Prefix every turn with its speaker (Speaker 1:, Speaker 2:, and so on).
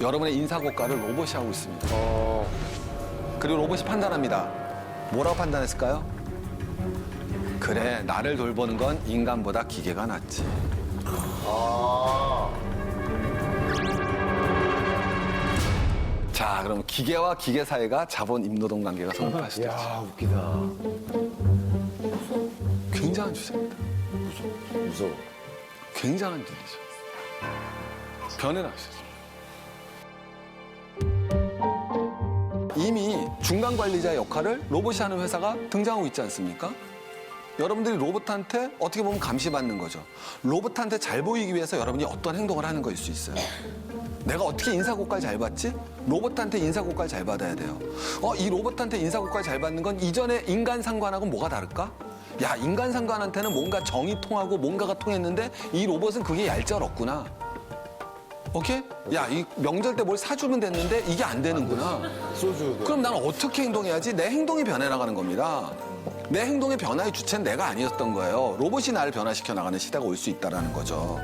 Speaker 1: 여러분의 인사고과를 로봇이 하고 있습니다. 그리고 로봇이 판단합니다. 뭐라고 판단했을까요? 그래, 나를 돌보는 건 인간보다 기계가 낫지. 자, 그럼 기계와 기계 사이가 자본 임노동 관계가 성립하시죠.
Speaker 2: 야 웃기다.
Speaker 1: 굉장한 주제입니다.
Speaker 2: 무서워.
Speaker 1: 굉장한 일이죠. 변해라 하시죠. 이미 중간 관리자 역할을 로봇이 하는 회사가 등장하고 있지 않습니까? 여러분들이 로봇한테 어떻게 보면 감시받는 거죠. 로봇한테 잘 보이기 위해서 여러분이 어떤 행동을 하는 거일 수 있어요. 내가 어떻게 인사고과를 잘 받지? 로봇한테 인사고과를 잘 받아야 돼요. 어, 이 로봇한테 인사고과를 잘 받는 건 이전에 인간 상관하고 뭐가 다를까? 야, 인간 상관한테는 뭔가 정이 통하고 뭔가가 통했는데 이 로봇은 그게 얄짤없구나. 오케이? 야, 이 명절 때 뭘 사주면 됐는데 이게 안 되는구나.
Speaker 2: 소주.
Speaker 1: 그럼 나는 어떻게 행동해야지? 내 행동이 변해 나가는 겁니다. 내 행동의 변화의 주체는 내가 아니었던 거예요. 로봇이 나를 변화시켜 나가는 시대가 올 수 있다라는 거죠.